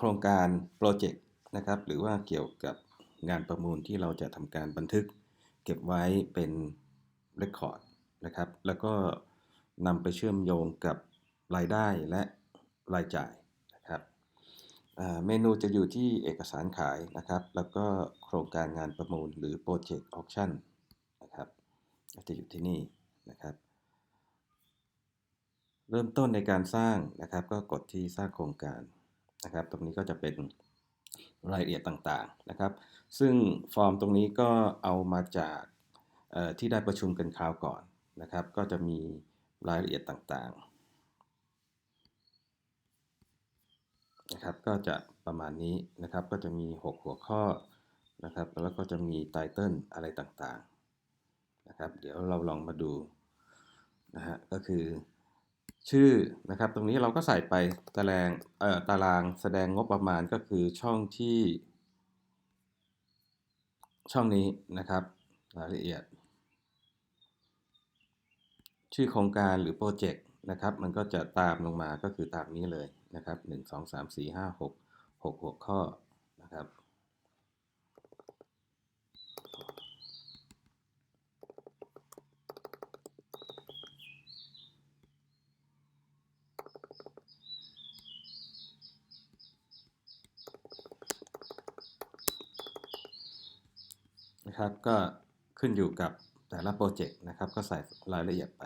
โครงการโปรเจกต์นะครับหรือว่าเกี่ยวกับงานประมูลที่เราจะทำการบันทึก เก็บไว้เป็นเรคคอร์ดนะครับแล้วก็นำไปเชื่อมโยงกับรายได้และรายจ่ายนะครับเมนูจะอยู่ที่เอกสารขายนะครับ แล้วก็โครงการงานประมูลหรือ Project Auction นะครับจะอยู่ที่นี่นะครับ เริ่มต้นในการสร้างนะครับ ก็กดที่สร้างโครงการ นะครับ ตรงนี้ก็จะเป็นรายละเอียดต่างๆนะครับ ซึ่งฟอร์มตรงนี้ก็เอามาจากที่ได้ประชุมกันคราวก่อนนะครับ ก็จะมีรายละเอียดต่างๆนะครับ ก็จะประมาณนี้นะครับ ก็จะมี 6 หัวข้อนะครับ แล้วก็จะมีไตเติลอะไรต่างๆนะครับ เดี๋ยวเราลองมาดูนะฮะ ก็คือ ชื่อนะครับ ตรงนี้เราก็ใส่ไปตารางเอ่อตารางแสดงงบประมาณก็คือช่องที่ ช่องนี้นะครับ รายละเอียด ชื่อโครงการหรือโปรเจกต์นะครับ มันก็จะตามลงมาก็คือตามนี้เลยนะครับ 1 2 3 4 5 6 6หข้อนะครับ นะครับก็ขึ้นอยู่กับแต่ละโปรเจกต์นะครับก็ใส่รายละเอียดไป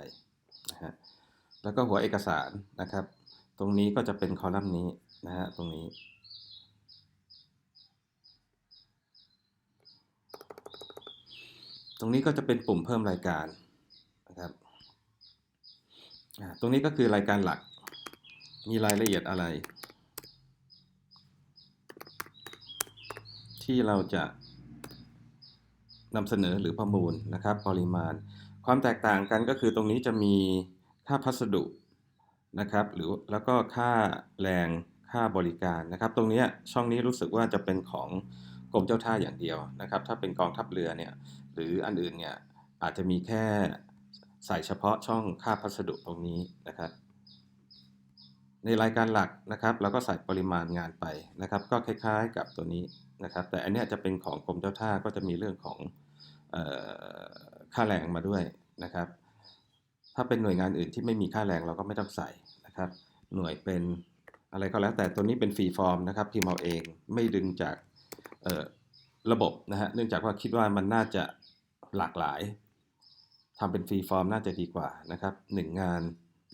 นะฮะแล้วก็หัวเอกสารนะครับ ตรงนี้ก็จะเป็นคอลัมน์นี้นะฮะตรงนี้ ตรงนี้ก็จะเป็นปุ่มเพิ่มรายการนะครับตรงนี้ก็คือรายการหลักมีรายละเอียดอะไร ที่เราจะ นำเสนอหรือประมูลนะครับ ปริมาณ ความแตกต่างกันก็คือตรงนี้จะมีค่าพัสดุนะครับ หรือแล้วก็ค่าแรงค่าบริการนะครับ ตรงนี้ช่องนี้รู้สึกว่าจะเป็นของกรมเจ้าท่าอย่างเดียวนะครับ ถ้าเป็นกองทัพเรือเนี่ยหรืออันอื่นเนี่ยอาจจะมีแค่ใส่เฉพาะช่องค่าพัสดุตรงนี้นะครับ ในรายการหลักนะครับเราก็ใส่ปริมาณงานไปนะครับ ก็คล้ายๆกับตัวนี้นะครับ แต่อันนี้จะเป็นของกรมเจ้าท่าก็จะมีเรื่องของ ค่าแรงมาด้วยนะครับ ถ้าเป็นหน่วยงานอื่นที่ไม่มีค่าแรงเราก็ไม่ต้องใส่นะครับ หน่วยเป็นอะไรก็แล้วแต่ตัวนี้เป็นฟรีฟอร์มนะครับพิมพ์เอาเองไม่ดึงจากระบบนะฮะเนื่องจากว่าคิดว่ามันน่าจะหลากหลายทำเป็นฟรีฟอร์มน่าจะดีกว่านะครับหนึ่งงาน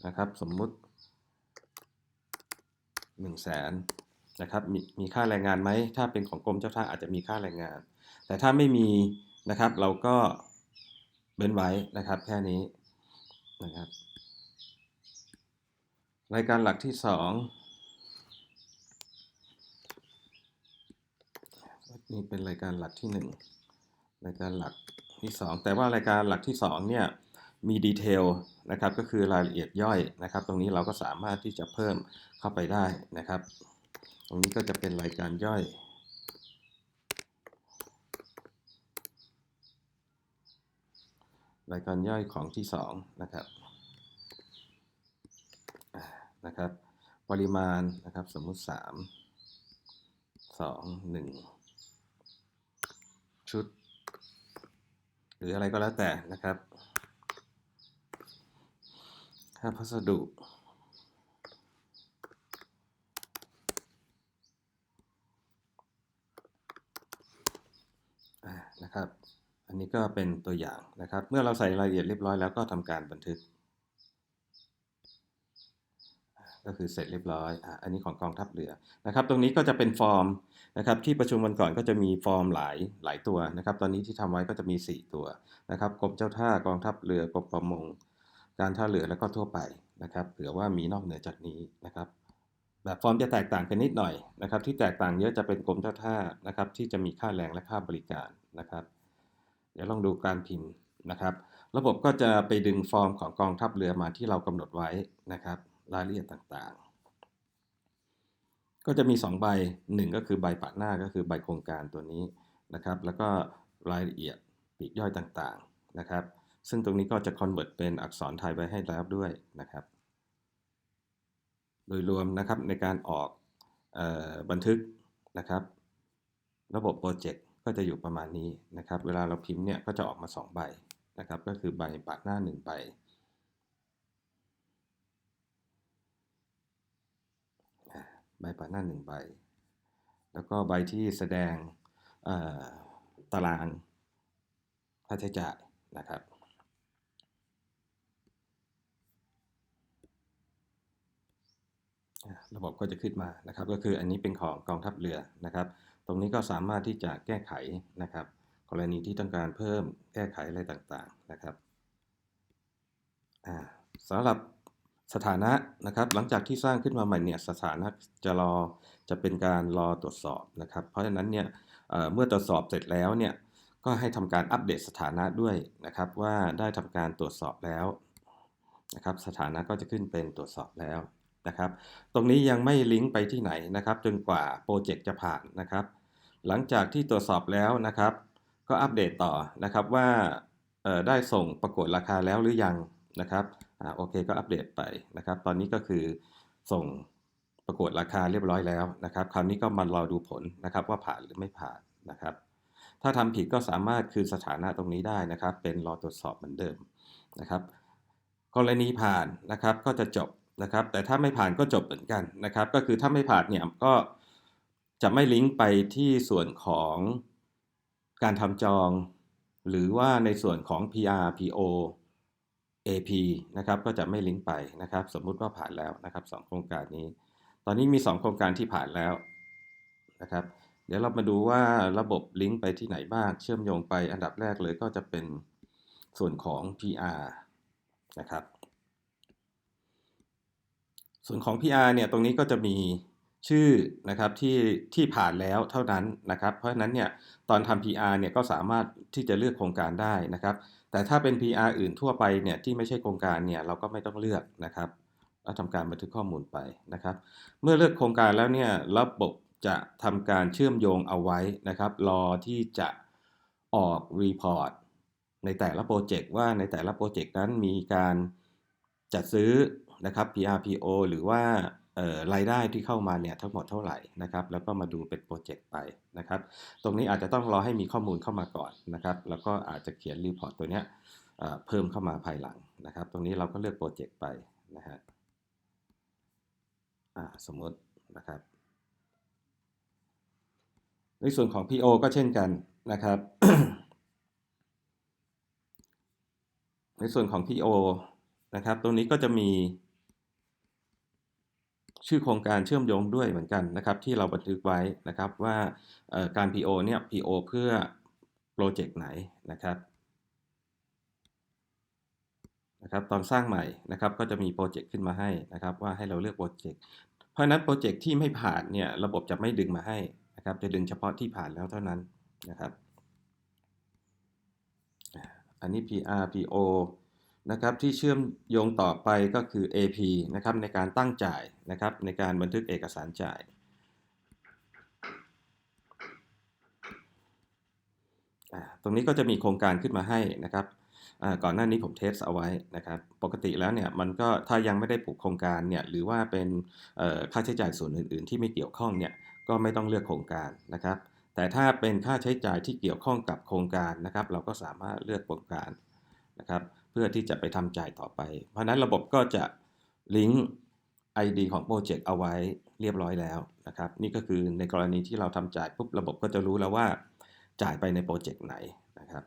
นะครับสมมุติ1นึ่งแสนนะครับมีมีค่าแรงงานไหมถ้าเป็นของกรมเจ้าท่าอาจจะมีค่าแรงงาน แต่ถ้าไม่มี นะครับ เราก็เบ้นไว้นะครับแค่นี้นะครับ รายการหลักที่ 2 นี่เป็นรายการหลักที่ 1 รายการหลักที่ 2 แต่ว่ารายการหลักที่ 2 เนี่ยมีดีเทลนะครับก็คือรายละเอียดย่อยนะครับ ตรงนี้เราก็สามารถที่จะเพิ่มเข้าไปได้นะครับ ตรงนี้ก็จะเป็นรายการย่อย รายการย่อยของที่2นะครับนะครับ ปริมาณนะครับสมมุติ 3 2 1 ชุด หรืออะไรก็แล้วแต่นะครับ ค่าพัสดุนะครับ อันนี้ก็เป็นตัวอย่างนะครับ เมื่อเราใส่รายละเอียดเรียบร้อยแล้วก็ทำการบันทึก ก็คือเสร็จเรียบร้อยออันนี้ของกองทัพเรือนะครับ ตรงนี้ก็จะเป็นฟอร์มนะครับ ที่ประชุมวันก่อนก็จะมีฟอร์มหลายหลายตัวนะครับ ตอนนี้ที่ทำไว้ก็จะมี 4 ตัวนะครับกรมเจ้าท่ากองทัพเรือกรมประมง การท่าเรือแล้วก็ทั่วไปนะครับเผื่อว่ามีนอกเหนือจากนี้นะครับแบบฟอร์มจะแตกต่างกันนิดหน่อยนะครับ ที่แตกต่างเยอะจะเป็นกรมเจ้าท่านะครับ ที่จะมีค่าแรงและค่าบริการนะครับ ดี๋ยวลองดูการพิมพ์นะครับ ระบบก็จะไปดึงฟอร์มของกองทัพเรือมาที่เรากำหนดไว้นะครับ รายละเอียดต่างๆ ก็จะมี 2 ใบ 1 ก็คือใบปะหน้าก็คือใบโครงการตัวนี้นะครับ แล้วก็รายละเอียดปีกย่อยต่างๆนะครับ ซึ่งตรงนี้ก็จะคอนเวิร์ตเป็นอักษรไทยไว้ให้แล้วด้วยนะครับ โดยรวมนะครับในการออกออบันทึกนะครับ ระบบโปรเจกต์ ก็จะอยู่ประมาณนี้นะครับ เวลาเราพิมพ์เนี่ยก็จะออกมา 2 ใบนะครับ ก็คือใบปาดหน้า 1 ใบอ่าใบปาดหน้า 1 ใบ แล้วก็ใบที่แสดงตารางค่าใช้จ่ายนะครับระบบก็จะขึ้นมานะครับ ก็คืออันนี้เป็นของกองทัพเรือนะครับ ตรงนี้ก็สามารถที่จะแก้ไขนะครับ กรณีที่ต้องการเพิ่มแก้ไขอะไรต่างๆนะครับสำหรับสถานะนะครับ หลังจากที่สร้างขึ้นมาใหม่เนี่ยสถานะจะรอจะเป็นการรอตรวจสอบนะครับ เพราะฉะนั้นเนี่ยเเมื่อตรวจสอบเสร็จแล้วเนี่ยก็ให้ทำการอัปเดตสถานะด้วยนะครับ ว่าได้ทำการตรวจสอบแล้วนะครับ สถานะก็จะขึ้นเป็นตรวจสอบแล้วนะครับ ตรงนี้ยังไม่ลิงก์ไปที่ไหนนะครับ จนกว่าโปรเจกต์จะผ่านนะครับ หลังจากที่ตรวจสอบแล้วนะครับ ก็อัปเดตต่อนะครับว่าได้ส่งประกวดราคาแล้วหรือยังนะครับอโอเคก็อัปเดตไปนะครับ ตอนนี้ก็คือส่งประกวดราคาเรียบร้อยแล้วนะครับ คราวนี้ก็มารอดูผลนะครับว่าผ่านหรือไม่ผ่านนะครับ ถ้าทำผิดก็สามารถคืนสถานะตรงนี้ได้นะครับ เป็นรอตรวจสอบเหมือนเดิมนะครับ กรณีผ่านนะครับก็จะจบนะครับ แต่ถ้าไม่ผ่านก็จบเหมือนกันนะครับ ก็คือถ้าไม่ผ่านเนี่ยก็ จะไม่ลิงก์ไปที่ส่วนของการทำจอง หรือว่าในส่วนของ PR PO AP นะครับก็จะไม่ลิงก์ไปนะครับ สมมุติว่าผ่านแล้วนะครับสองโครงการนี้ ตอนนี้มี 2 โครงการที่ผ่านแล้วนะครับ เดี๋ยวเรามาดูว่าระบบลิงก์ไปที่ไหนบ้างเชื่อมโยงไปอันดับแรกเลยก็จะเป็นส่วนของ PR นะครับ ส่วนของ PR เนี่ยตรงนี้ก็จะมี ชื่อนะครับที่ที่ผ่านแล้วเท่านั้นนะครับ เพราะฉะนั้นเนี่ยตอนทำ PR เนี่ยก็สามารถที่จะเลือกโครงการได้นะครับ แต่ถ้าเป็น PR อื่นทั่วไปเนี่ยที่ไม่ใช่โครงการเนี่ยเราก็ไม่ต้องเลือกนะครับแล้วทำการบันทึกข้อมูลไปนะครับ เมื่อเลือกโครงการแล้วเนี่ยระบบจะทำการเชื่อมโยงเอาไว้นะครับ รอที่จะออกรีพอร์ตในแต่ละโปรเจกต์ว่าในแต่ละโปรเจกต์นั้นมีการจัดซื้อนะครับ PRPO หรือว่า รายได้ที่เข้ามาเนี่ยทั้งหมดเท่าไหร่นะครับ แล้วก็มาดูเป็นโปรเจกต์ไปนะครับ ตรงนี้อาจจะต้องรอให้มีข้อมูลเข้ามาก่อนนะครับ แล้วก็อาจจะเขียนรีพอร์ตตัวเนี้ยเพิ่มเข้ามาภายหลังนะครับ ตรงนี้เราก็เลือกโปรเจกต์ไปนะฮะสมมตินะครับ ในส่วนของ PO ก็เช่นกันนะครับ ในส่วนของ PO นะครับ ตรงนี้ก็จะมี ชื่อโครงการเชื่อมโยงด้วยเหมือนกันนะครับ ที่เราบันทึกไว้นะครับว่าการ PO เนี่ย PO เพื่อโปรเจกต์ไหนนะครับนะครับตอนสร้างใหม่นะครับก็จะมีโปรเจกต์ขึ้นมาให้นะครับ ว่าให้เราเลือกโปรเจกต์เพราะนั้นโปรเจกต์ที่ไม่ผ่านเนี่ยระบบจะไม่ดึงมาให้นะครับ จะดึงเฉพาะที่ผ่านแล้วเท่านั้นนะครับ อันนี้ PR PO นะครับที่เชื่อมโยงต่อไปก็คือ AP นะครับในการตั้งจ่ายนะครับในการบันทึกเอกสารจ่ายตรงนี้ก็จะมีโครงการขึ้นมาให้นะครับก่อนหน้านี้ผมเทสเอาไว้นะครับ ปกติแล้วเนี่ยมันก็ถ้ายังไม่ได้ผูกโครงการเนี่ยหรือว่าเป็นค่าใช้จ่ายส่วนอื่น ๆ ที่ไม่เกี่ยวข้องเนี่ยก็ไม่ต้องเลือกโครงการนะครับ แต่ถ้าเป็นค่าใช้จ่ายที่เกี่ยวข้องกับโครงการนะครับ เราก็สามารถเลือกโครงการนะครับ พื่อที่จะไปทำจ่ายต่อไป เพราะนั้นระบบก็จะลิงก์ ID ของโปรเจกต์เอาไว้เรียบร้อยแล้วนะครับ นี่ก็คือในกรณีที่เราทำจ่ายปุ๊บระบบก็จะรู้แล้วว่าจ่ายไปในโปรเจกต์ไหนนะครับ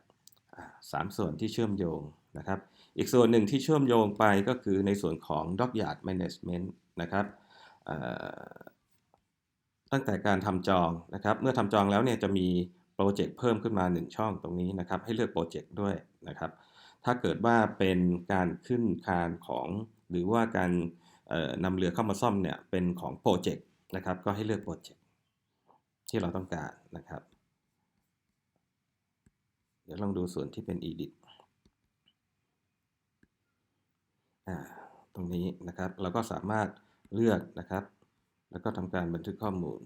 สามส่วนที่เชื่อมโยงนะครับ อีกส่วนหนึ่งที่เชื่อมโยงไปก็คือในส่วนของ Dockyard Management นะครับตั้งแต่การทำจองนะครับ เมื่อทำจองแล้วเนี่ยจะมีโปรเจกต์เพิ่มขึ้นมา 1 ช่องตรงนี้นะครับ ให้เลือกโปรเจกต์ด้วยนะครับ ถ้าเกิดว่าเป็นการขึ้นคานของหรือว่าการนำเรือเข้ามาซ่อมเนี่ยเป็นของโปรเจกต์นะครับ ก็ให้เลือกโปรเจกต์ที่เราต้องการนะครับ เดี๋ยวลองดูส่วนที่เป็น edit ตรงนี้นะครับเราก็สามารถเลือกนะครับ แล้วก็ทำการบันทึกข้อมูล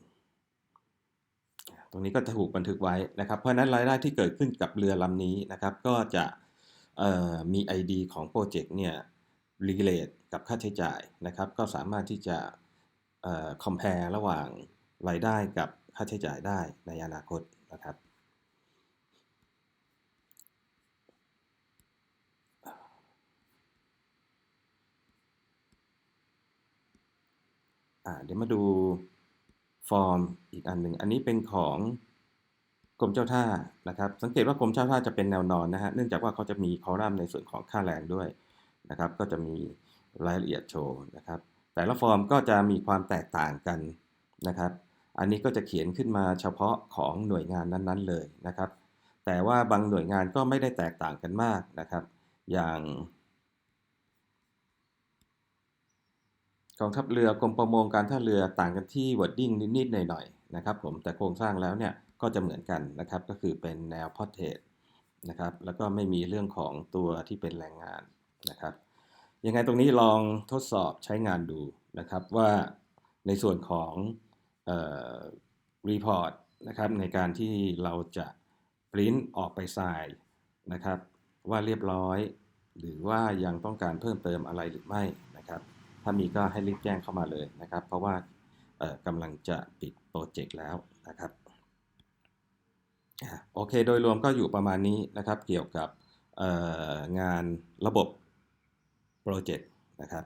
ตรงนี้ก็จะถูกบันทึกไว้นะครับ เพราะนั้นรายได้ที่เกิดขึ้นกับเรือลำนี้นะครับ ก็จะ มี ID ของโปรเจกต์เนี่ย relate กับค่าใช้จ่ายนะครับ ก็สามารถที่จะเอ่อ compare ระหว่างรายได้กับค่าใช้จ่ายได้ในอนาคตนะครับเดี๋ยวมาดูฟอร์มอีกอันหนึ่ง อันนี้เป็นของ กรมเจ้าท่านะครับ สังเกตว่ากรมเจ้าท่าจะเป็นแนวนอนนะฮะเนื่องจากว่าเขาจะมีคอลัมน์ในส่วนของค่าแรงด้วยนะครับ ก็จะมีรายละเอียดโชว์นะครับ แต่ละฟอร์มก็จะมีความแตกต่างกันนะครับ อันนี้ก็จะเขียนขึ้นมาเฉพาะของหน่วยงานนั้นๆเลยนะครับ แต่ว่าบางหน่วยงานก็ไม่ได้แตกต่างกันมากนะครับ อย่างกองทัพเรือกรมประมงการท่าเรือต่างกันที่ wording นิดๆหน่อยๆนะครับ ผมแต่โครงสร้างแล้วเนี่ย ก็จะเหมือนกันนะครับ ก็คือเป็นแนวพอร์เทรตนะครับ แล้วก็ไม่มีเรื่องของตัวที่เป็นแรงงานนะครับ ยังไงตรงนี้ลองทดสอบใช้งานดูนะครับว่าในส่วนของรีพอร์ตนะครับในการที่เราจะปริ้นออกไปไซน์นะครับว่าเรียบร้อย หรือว่ายังต้องการเพิ่มเติมอะไรหรือไม่นะครับ ถ้ามีก็ให้รีบแจ้งเข้ามาเลยนะครับ เพราะว่ากำลังจะปิดโปรเจกต์แล้วนะครับ โอเค โดยรวมก็อยู่ประมาณนี้นะครับ เกี่ยวกับงานระบบโปรเจกต์นะครับ